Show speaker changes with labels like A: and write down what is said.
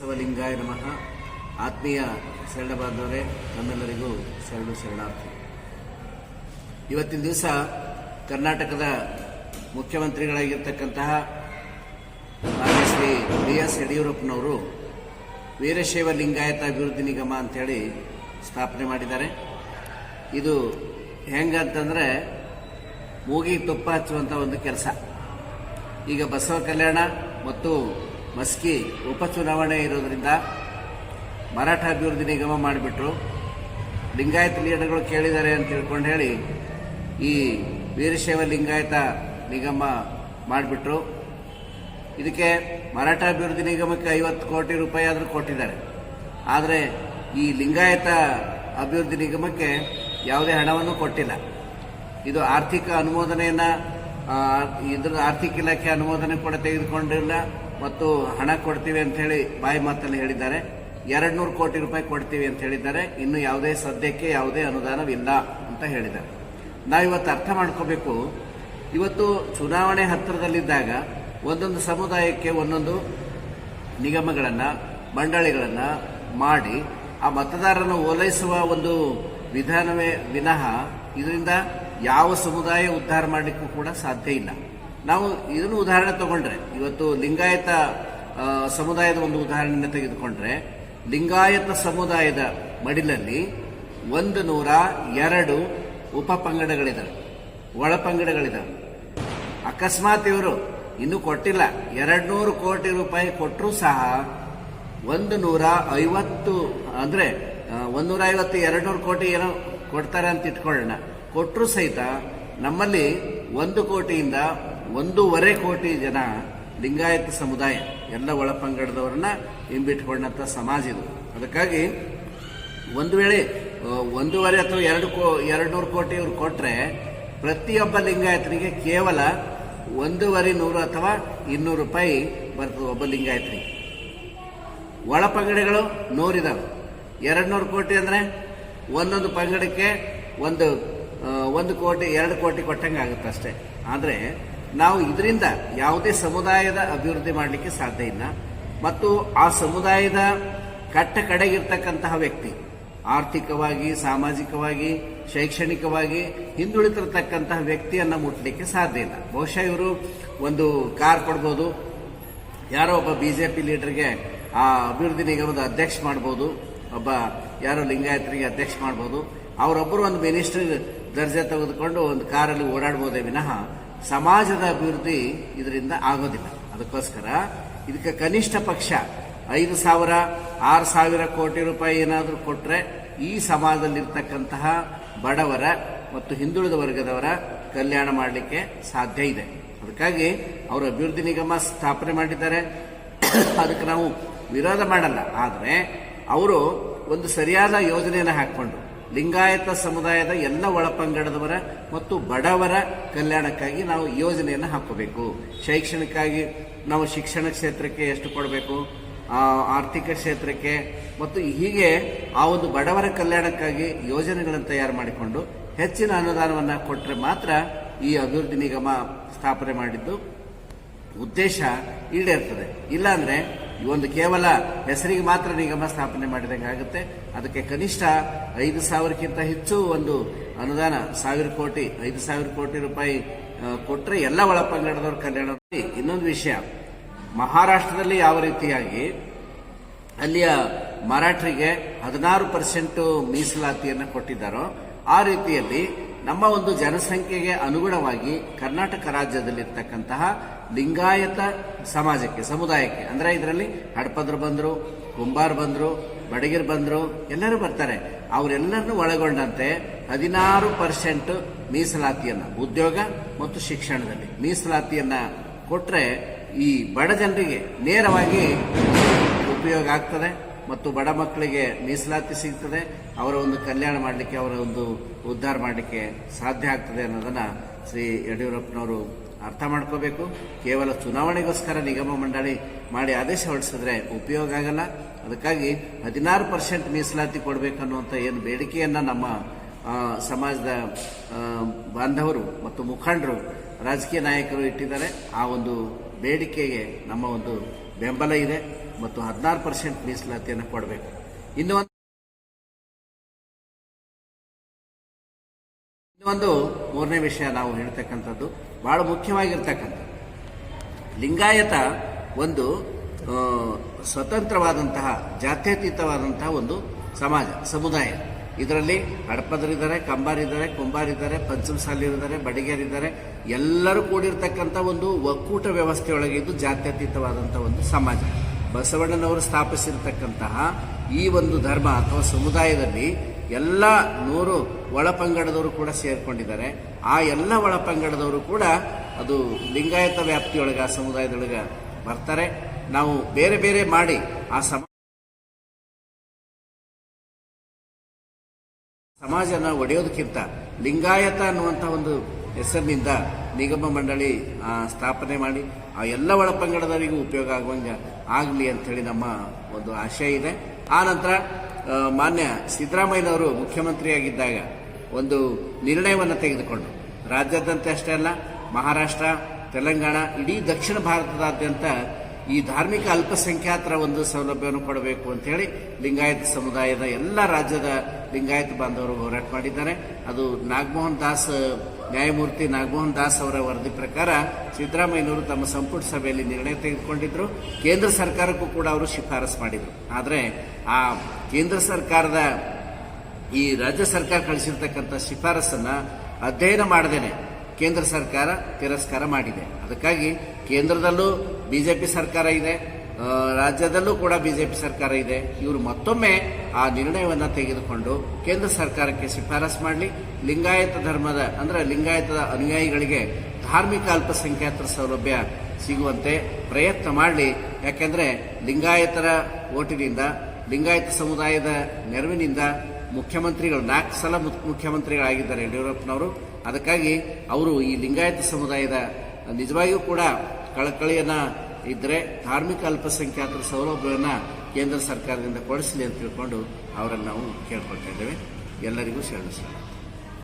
A: ಬಸವಲಿಂಗಾಯ ನಮಃ. ಆತ್ಮೀಯ ಶರಣ ಬಾಂಧವರೇ ನಮ್ಮೆಲ್ಲರಿಗೂ ಶರಣು ಶರಣಾರ್ಥಿ. ಇವತ್ತಿನ ದಿವಸ ಕರ್ನಾಟಕದ ಮುಖ್ಯಮಂತ್ರಿಗಳಾಗಿರ್ತಕ್ಕಂತಹ ಮಾನ್ಯ ಶ್ರೀ ಬಿ ಎಸ್ ಯಡಿಯೂರಪ್ಪನವರು ವೀರಶೈವ ಲಿಂಗಾಯತ ಅಭಿವೃದ್ಧಿ ನಿಗಮ ಅಂತೇಳಿ ಸ್ಥಾಪನೆ ಮಾಡಿದ್ದಾರೆ. ಇದು ಹೆಂಗಂತಂದ್ರೆ ಮೂಗಿ ತುಪ್ಪ ಹಚ್ಚುವಂಥ ಒಂದು ಕೆಲಸ. ಈಗ ಬಸವ ಕಲ್ಯಾಣ ಮತ್ತು ಮಸ್ಕಿ ಉಪಚುನಾವಣೆ ಇರೋದ್ರಿಂದ ಮರಾಠ ಅಭಿವೃದ್ಧಿ ನಿಗಮ ಮಾಡಿಬಿಟ್ರು. ಲಿಂಗಾಯತ ಲೀಡರ್ಗಳು ಕೇಳಿದ್ದಾರೆ ಅಂತ ತಿಳ್ಕೊಂಡು ಹೇಳಿ ಈ ವೀರಶೈವ ಲಿಂಗಾಯತ ನಿಗಮ ಮಾಡಿಬಿಟ್ರು. ಇದಕ್ಕೆ ಮರಾಠ ಅಭಿವೃದ್ಧಿ ನಿಗಮಕ್ಕೆ ಐವತ್ತು ಕೋಟಿ ರೂಪಾಯಿ ಆದರೂ ಕೊಟ್ಟಿದ್ದಾರೆ. ಆದರೆ ಈ ಲಿಂಗಾಯತ ಅಭಿವೃದ್ಧಿ ನಿಗಮಕ್ಕೆ ಯಾವುದೇ ಹಣವನ್ನು ಕೊಟ್ಟಿಲ್ಲ. ಇದು ಆರ್ಥಿಕ ಅನುಮೋದನೆಯನ್ನು ಇದರ ಆರ್ಥಿಕ ಇಲಾಖೆ ಅನುಮೋದನೆ ಕೂಡ ತೆಗೆದುಕೊಂಡಿಲ್ಲ. ಮತ್ತು ಹಣ ಕೊಡ್ತೀವಿ ಅಂತ ಹೇಳಿ ಬಾಯಿ ಮಾತಲ್ಲಿ ಹೇಳಿದ್ದಾರೆ. ಎರಡು ನೂರು ಕೋಟಿ ರೂಪಾಯಿ ಕೊಡ್ತೀವಿ ಅಂತ ಹೇಳಿದ್ದಾರೆ. ಇನ್ನು ಯಾವುದೇ ಸದ್ಯಕ್ಕೆ ಯಾವುದೇ ಅನುದಾನವಿಲ್ಲ ಅಂತ ಹೇಳಿದ್ದಾರೆ. ನಾವಿವತ್ತು ಅರ್ಥ ಮಾಡ್ಕೋಬೇಕು. ಇವತ್ತು ಚುನಾವಣೆ ಹತ್ತಿರದಲ್ಲಿದ್ದಾಗ ಒಂದೊಂದು ಸಮುದಾಯಕ್ಕೆ ಒಂದೊಂದು ನಿಗಮಗಳನ್ನು, ಮಂಡಳಿಗಳನ್ನು ಮಾಡಿ ಆ ಮತದಾರರನ್ನು ಓಲೈಸುವ ಒಂದು ವಿಧಾನವೇ ವಿನಃ ಇದರಿಂದ ಯಾವ ಸಮುದಾಯ ಉದ್ಧಾರ ಮಾಡಲಿಕ್ಕೂ ಕೂಡ ಸಾಧ್ಯ ಇಲ್ಲ. ನಾವು ಇದನ್ನು ಉದಾಹರಣೆ ತಗೊಂಡ್ರೆ, ಇವತ್ತು ಲಿಂಗಾಯತ ಸಮುದಾಯದ ಒಂದು ಉದಾಹರಣೆಯನ್ನು ತೆಗೆದುಕೊಂಡ್ರೆ, ಲಿಂಗಾಯತ ಸಮುದಾಯದ ಮಡಿಲಲ್ಲಿ ಒಂದು ನೂರ ಎರಡು ಉಪ ಪಂಗಡಗಳಿದ್ದಾವೆ ಒಳ ಪಂಗಡಗಳಿದ್ದಾವೆ ಅಕಸ್ಮಾತ್ ಇವರು ಇನ್ನೂ ಕೊಟ್ಟಿಲ್ಲ ಎರಡು ನೂರು ಕೋಟಿ ರೂಪಾಯಿ ಕೊಟ್ಟರೂ ಸಹ ಒಂದು ನೂರ ಐವತ್ತು, ಅಂದ್ರೆ ಒಂದು ಐವತ್ತು ಎರಡು ನೂರು ಕೋಟಿ ಏನೋ ಕೊಡ್ತಾರೆ ಅಂತ ಇಟ್ಕೊಳ್ಳೋಣ. ಕೊಟ್ಟರು ಸಹಿತ ನಮ್ಮಲ್ಲಿ ಒಂದು ಕೋಟಿಯಿಂದ ಒಂದೂವರೆ ಕೋಟಿ ಜನ ಲಿಂಗಾಯತ ಸಮುದಾಯ, ಎಲ್ಲ ಒಳಪಂಗಡದವ್ರನ್ನ ಹಿಂಬಿಟ್ಕೊಂಡಂತ ಸಮಾಜ ಇದು. ಅದಕ್ಕಾಗಿ ಒಂದು ವೇಳೆ ಒಂದೂವರೆ ಅಥವಾ ಎರಡು ಕೋ ಎರಡು ನೂರು ಕೋಟಿ ಇವ್ರು ಕೊಟ್ರೆ ಪ್ರತಿಯೊಬ್ಬ ಲಿಂಗಾಯತನಿಗೆ ಕೇವಲ ಒಂದೂವರೆ ನೂರು ಅಥವಾ ಇನ್ನೂರು ರೂಪಾಯಿ ಬರ್ತದೆ ಒಬ್ಬ ಲಿಂಗಾಯತನಿಗೆ. ಒಳ ಪಂಗಡಗಳು ನೂರಿದಾವೆ. ಎರಡು ನೂರು ಕೋಟಿ ಅಂದ್ರೆ ಒಂದೊಂದು ಪಂಗಡಕ್ಕೆ ಒಂದು ಒಂದು ಕೋಟಿ, ಎರಡು ಕೋಟಿ ಕೊಟ್ಟಂಗೆ ಆಗುತ್ತೆ ಅಷ್ಟೇ. ಆದರೆ ನಾವು ಇದರಿಂದ ಯಾವುದೇ ಸಮುದಾಯದ ಅಭಿವೃದ್ಧಿ ಮಾಡಲಿಕ್ಕೆ ಸಾಧ್ಯ ಇಲ್ಲ. ಮತ್ತು ಆ ಸಮುದಾಯದ ಕಟ್ಟ ಕಡೆಗಿರ್ತಕ್ಕಂತಹ ವ್ಯಕ್ತಿ, ಆರ್ಥಿಕವಾಗಿ, ಸಾಮಾಜಿಕವಾಗಿ, ಶೈಕ್ಷಣಿಕವಾಗಿ ಹಿಂದುಳಿತಿರ್ತಕ್ಕಂತಹ ವ್ಯಕ್ತಿಯನ್ನು ಮುಟ್ಟಲಿಕ್ಕೆ ಸಾಧ್ಯ ಇಲ್ಲ. ಬಹುಶಃ ಇವರು ಒಂದು ಕಾರ್ ಕೊಡ್ಬೋದು, ಯಾರೋ ಒಬ್ಬ ಬಿಜೆಪಿ ಲೀಡರ್ಗೆ ಆ ಅಭಿವೃದ್ಧಿ ನಿಗಮದ ಅಧ್ಯಕ್ಷ ಮಾಡ್ಬೋದು, ಒಬ್ಬ ಯಾರೋ ಲಿಂಗಾಯತರಿಗೆ ಅಧ್ಯಕ್ಷ ಮಾಡ್ಬೋದು, ಅವರೊಬ್ಬರು ಒಂದು ಮಿನಿಸ್ಟರ್ ದರ್ಜೆ ತೆಗೆದುಕೊಂಡು ಒಂದು ಕಾರಲ್ಲಿ ಓಡಾಡ್ಬೋದೇ ವಿನಃ ಸಮಾಜದ ಅಭಿವೃದ್ಧಿ ಇದರಿಂದ ಆಗೋದಿಲ್ಲ. ಅದಕ್ಕೋಸ್ಕರ ಇದಕ್ಕೆ ಕನಿಷ್ಠ ಪಕ್ಷ ಐದು ಸಾವಿರ, ಆರು ಸಾವಿರ ಕೋಟಿ ರೂಪಾಯಿ ಏನಾದರೂ ಕೊಟ್ಟರೆ ಈ ಸಮಾಜದಲ್ಲಿರ್ತಕ್ಕಂತಹ ಬಡವರ ಮತ್ತು ಹಿಂದುಳಿದ ವರ್ಗದವರ ಕಲ್ಯಾಣ ಮಾಡಲಿಕ್ಕೆ ಸಾಧ್ಯ ಇದೆ. ಅದಕ್ಕಾಗಿ ಅವರು ಅಭಿವೃದ್ಧಿ ನಿಗಮ ಸ್ಥಾಪನೆ ಮಾಡಿದ್ದಾರೆ. ಅದಕ್ಕೆ ನಾವು ವಿರೋಧ ಮಾಡಲ್ಲ. ಆದರೆ ಅವರು ಒಂದು ಸರಿಯಾದ ಯೋಜನೆಯನ್ನು ಹಾಕಿಕೊಂಡು ಲಿಂಗಾಯತ ಸಮುದಾಯದ ಎಲ್ಲ ಒಳಪಂಗಡದವರ ಮತ್ತು ಬಡವರ ಕಲ್ಯಾಣಕ್ಕಾಗಿ ನಾವು ಯೋಜನೆಯನ್ನು ಹಾಕೋಬೇಕು. ಶೈಕ್ಷಣಿಕವಾಗಿ ನಾವು ಶಿಕ್ಷಣ ಕ್ಷೇತ್ರಕ್ಕೆ ಎಷ್ಟು ಕೊಡಬೇಕು? ಆರ್ಥಿಕ ಕ್ಷೇತ್ರಕ್ಕೆ ಮತ್ತು ಹೀಗೆ ಆ ಒಂದು ಬಡವರ ಕಲ್ಯಾಣಕ್ಕಾಗಿ ಯೋಜನೆಗಳನ್ನು ತಯಾರು ಮಾಡಿಕೊಂಡು ಹೆಚ್ಚಿನ ಅನುದಾನವನ್ನು ಕೊಟ್ಟರೆ ಮಾತ್ರ ಈ ಅಭಿವೃದ್ಧಿ ನಿಗಮ ಸ್ಥಾಪನೆ ಮಾಡಿದ್ದು ಉದ್ದೇಶ ಈಡೇರ್ತದೆ. ಇಲ್ಲಾಂದ್ರೆ ಈ ಒಂದು ಕೇವಲ ಹೆಸರಿಗೆ ಮಾತ್ರ ನಿಗಮ ಸ್ಥಾಪನೆ ಮಾಡಿದಂಗೆ ಆಗುತ್ತೆ. ಅದಕ್ಕೆ ಕನಿಷ್ಠ ಐದು ಸಾವಿರಕ್ಕಿಂತ ಹೆಚ್ಚು ಒಂದು ಅನುದಾನ, ಸಾವಿರ ಕೋಟಿ, ಐದು ಸಾವಿರ ಕೋಟಿ ರೂಪಾಯಿ ಕೊಟ್ಟರೆ ಎಲ್ಲ ಎಲ್ಲ ಒಳಪಂಗಡದವ್ರ ಕಲ್ಯಾಣ ಇನ್ನೊಂದು ವಿಷಯ, ಮಹಾರಾಷ್ಟ್ರದಲ್ಲಿ ಯಾವ ರೀತಿಯಾಗಿ ಅಲ್ಲಿಯ ಮರಾಠರಿಗೆ ಹದಿನಾರು ಪರ್ಸೆಂಟ್ ಮೀಸಲಾತಿಯನ್ನು ಕೊಟ್ಟಿದ್ದಾರೋ, ಆ ರೀತಿಯಲ್ಲಿ ನಮ್ಮ ಒಂದು ಜನಸಂಖ್ಯೆಗೆ ಅನುಗುಣವಾಗಿ ಕರ್ನಾಟಕ ರಾಜ್ಯದಲ್ಲಿರ್ತಕ್ಕಂತಹ ಲಿಂಗಾಯತ ಸಮಾಜಕ್ಕೆ, ಸಮುದಾಯಕ್ಕೆ. ಅಂದ್ರೆ ಇದರಲ್ಲಿ ಹಡಪದ್ರು ಬಂದರು, ಕುಂಬಾರ್ ಬಂದರು, ಬಡಗಿರ್ ಬಂದರು, ಎಲ್ಲರೂ ಬರ್ತಾರೆ. ಅವರೆಲ್ಲರನ್ನು ಒಳಗೊಂಡಂತೆ ಹದಿನಾರು ಪರ್ಸೆಂಟ್ ಮೀಸಲಾತಿಯನ್ನ, ಉದ್ಯೋಗ ಮತ್ತು ಶಿಕ್ಷಣದಲ್ಲಿ ಮೀಸಲಾತಿಯನ್ನ ಕೊಟ್ಟರೆ ಈ ಬಡ ಜನರಿಗೆ ನೇರವಾಗಿ ಉಪಯೋಗ ಆಗ್ತದೆ ಮತ್ತು ಬಡ ಮಕ್ಕಳಿಗೆ ಮೀಸಲಾತಿ ಸಿಗ್ತದೆ. ಅವರ ಒಂದು ಕಲ್ಯಾಣ ಮಾಡಲಿಕ್ಕೆ, ಅವರ ಒಂದು ಉದ್ಧಾರ ಮಾಡಲಿಕ್ಕೆ ಸಾಧ್ಯ ಆಗ್ತದೆ ಅನ್ನೋದನ್ನ ಶ್ರೀ ಯಡಿಯೂರಪ್ಪನವರು ಅರ್ಥ ಮಾಡ್ಕೋಬೇಕು. ಕೇವಲ ಚುನಾವಣೆಗೋಸ್ಕರ ನಿಗಮ ಮಂಡಳಿ ಮಾಡಿ ಆದೇಶ ಹೊರಡಿಸಿದ್ರೆ ಉಪಯೋಗ ಆಗಲ್ಲ. ಅದಕ್ಕಾಗಿ ಹದಿನಾರು ಪರ್ಸೆಂಟ್ ಮೀಸಲಾತಿ ಕೊಡಬೇಕನ್ನುವಂಥ ಏನು ಬೇಡಿಕೆಯನ್ನ ನಮ್ಮ ಸಮಾಜದ ಬಾಂಧವರು ಮತ್ತು ಮುಖಂಡರು, ರಾಜಕೀಯ ನಾಯಕರು ಇಟ್ಟಿದ್ದಾರೆ. ಆ ಒಂದು ಬೇಡಿಕೆಗೆ ನಮ್ಮ ಒಂದು ಬೆಂಬಲ ಇದೆ. ಮತ್ತು ಹದಿನಾರು ಪರ್ಸೆಂಟ್ ಮೀಸಲಾತಿಯನ್ನು ಕೊಡಬೇಕು. ಇನ್ನು ಇನ್ನೊಂದು ಮೂರನೇ ವಿಷಯ ನಾವು ಹೇಳ್ತಕ್ಕಂಥದ್ದು, ಬಹಳ ಮುಖ್ಯವಾಗಿರ್ತಕ್ಕಂಥದ್ದು. ಲಿಂಗಾಯತ ಒಂದು ಸ್ವತಂತ್ರವಾದಂತಹ, ಜಾತ್ಯತೀತವಾದಂತಹ ಒಂದು ಸಮಾಜ, ಸಮುದಾಯ. ಇದರಲ್ಲಿ ಹಡಪದರಿದ್ದಾರೆ, ಕಂಬಾರಿದ್ದಾರೆ, ಕುಂಬಾರಿದ್ದಾರೆ ಪಂಚಮಸಾಲಿಯರಿದ್ದಾರೆ ಬಡಿಗೇರಿದ್ದಾರೆ, ಎಲ್ಲರೂ ಕೂಡಿರ್ತಕ್ಕಂಥ ಒಂದು ಒಕ್ಕೂಟ ವ್ಯವಸ್ಥೆಯೊಳಗೆ ಇದು ಜಾತ್ಯತೀತವಾದಂಥ ಒಂದು ಸಮಾಜ. ಬಸವಣ್ಣನವರು ಸ್ಥಾಪಿಸಿರ್ತಕ್ಕಂತಹ ಈ ಒಂದು ಧರ್ಮ ಅಥವಾ ಸಮುದಾಯದಲ್ಲಿ ಎಲ್ಲ ನೂರು ಒಳಪಂಗಡದವರು ಕೂಡ ಸೇರ್ಕೊಂಡಿದ್ದಾರೆ. ಆ ಎಲ್ಲ ಒಳಪಂಗಡದವರು ಕೂಡ ಅದು ಲಿಂಗಾಯತ ವ್ಯಾಪ್ತಿಯೊಳಗೆ, ಆ ಸಮುದಾಯದೊಳಗೆ ಬರ್ತಾರೆ. ನಾವು ಬೇರೆ ಬೇರೆ ಮಾಡಿ ಆ ಸಮ ಸಮಾಜನ ಒಡೆಯೋದಕ್ಕಿಂತ ಲಿಂಗಾಯತ ಅನ್ನುವಂಥ ಒಂದು ಹೆಸರಿನಿಂದ ನಿಗಮ ಮಂಡಳಿ ಸ್ಥಾಪನೆ ಮಾಡಿ, ಆ, ಎಲ್ಲ ಒಳಪಂಗಡದವರಿಗೂ ಉಪಯೋಗ ಆಗುವಂಗೆ ಆಗಲಿ ಅಂಥೇಳಿ ನಮ್ಮ ಒಂದು ಆಶಯ ಇದೆ. ಆ ನಂತರ ಮಾನ್ಯ ಸಿದ್ದರಾಮಯ್ಯನವರು ಮುಖ್ಯಮಂತ್ರಿಯಾಗಿದ್ದಾಗ ಒಂದು ನಿರ್ಣಯವನ್ನು ತೆಗೆದುಕೊಂಡು ರಾಜ್ಯಾದ್ಯಂತ ಅಷ್ಟೇ ಅಲ್ಲ, ಮಹಾರಾಷ್ಟ್ರ, ತೆಲಂಗಾಣ, ಇಡೀ ದಕ್ಷಿಣ ಭಾರತದಾದ್ಯಂತ ಈ ಧಾರ್ಮಿಕ ಅಲ್ಪಸಂಖ್ಯಾತರ ಒಂದು ಸೌಲಭ್ಯವನ್ನು ಕೊಡಬೇಕು ಅಂತ ಹೇಳಿ ಲಿಂಗಾಯತ ಸಮುದಾಯದ ಎಲ್ಲ ರಾಜ್ಯದ ಲಿಂಗಾಯತ ಬಾಂಧವರು ಹೋರಾಟ ಮಾಡಿದ್ದಾರೆ. ಅದು ನಾಗಮೋಹನ್ ದಾಸ್, ನ್ಯಾಯಮೂರ್ತಿ ನಾಗಮೋಹನ್ ದಾಸ್ ಅವರ ವರದಿ ಪ್ರಕಾರ ಸಿದ್ದರಾಮಯ್ಯನವರು ತಮ್ಮ ಸಂಪುಟ ಸಭೆಯಲ್ಲಿ ನಿರ್ಣಯ ತೆಗೆದುಕೊಂಡಿದ್ದರು ಕೇಂದ್ರ ಸರ್ಕಾರಕ್ಕೂ ಕೂಡ ಅವರು ಶಿಫಾರಸು ಮಾಡಿದರು. ಆದರೆ ಆ ಕೇಂದ್ರ ಸರ್ಕಾರದ ಈ ರಾಜ್ಯ ಸರ್ಕಾರ ಕಳಿಸಿರ್ತಕ್ಕಂಥ ಶಿಫಾರಸನ್ನು ಅಧ್ಯಯನ ಮಾಡದೇನೆ ಕೇಂದ್ರ ಸರ್ಕಾರ ತಿರಸ್ಕಾರ ಮಾಡಿದೆ. ಅದಕ್ಕಾಗಿ ಕೇಂದ್ರದಲ್ಲೂ ಬಿಜೆಪಿ ಸರ್ಕಾರ ಇದೆ. ರಾಜ್ಯದಲ್ಲೂ ಕೂಡ ಬಿಜೆಪಿ ಸರ್ಕಾರ ಇದೆ. ಇವರು ಮತ್ತೊಮ್ಮೆ ಆ ನಿರ್ಣಯವನ್ನು ತೆಗೆದುಕೊಂಡು ಕೇಂದ್ರ ಸರ್ಕಾರಕ್ಕೆ ಶಿಫಾರಸು ಮಾಡಲಿ. ಲಿಂಗಾಯತ ಧರ್ಮದ, ಅಂದ್ರೆ ಲಿಂಗಾಯತದ ಅನುಯಾಯಿಗಳಿಗೆ ಧಾರ್ಮಿಕ ಅಲ್ಪಸಂಖ್ಯಾತರ ಸೌಲಭ್ಯ ಸಿಗುವಂತೆ ಪ್ರಯತ್ನ ಮಾಡಲಿ. ಯಾಕೆಂದರೆ ಲಿಂಗಾಯತರ ಓಟಿನಿಂದ, ಲಿಂಗಾಯತ ಸಮುದಾಯದ ನೆರವಿನಿಂದ ಮುಖ್ಯಮಂತ್ರಿಗಳು, ನಾಲ್ಕು ಸಲ ಮುಖ್ಯ- ಮುಖ್ಯಮಂತ್ರಿಗಳಾಗಿದ್ದಾರೆ ಯಡಿಯೂರಪ್ಪನವರು. ಅದಕ್ಕಾಗಿ ಅವರು ಈ ಲಿಂಗಾಯತ ಸಮುದಾಯದ ನಿಜವಾಗಿಯೂ ಕೂಡ ಕಳಕಳಿಯನ್ನ ಇದ್ರೆ ಧಾರ್ಮಿಕ ಅಲ್ಪಸಂಖ್ಯಾತರ ಸೌಲಭ್ಯವನ್ನು ಕೇಂದ್ರ ಸರ್ಕಾರದಿಂದ ಕೊಡಿಸಲಿ ಅಂತ ತಿಳ್ಕೊಂಡು ಅವರನ್ನು ನಾವು ಕೇಳ್ಕೊಳ್ತಾ ಇದ್ದೇವೆ. ಎಲ್ಲರಿಗೂ ಶರಣ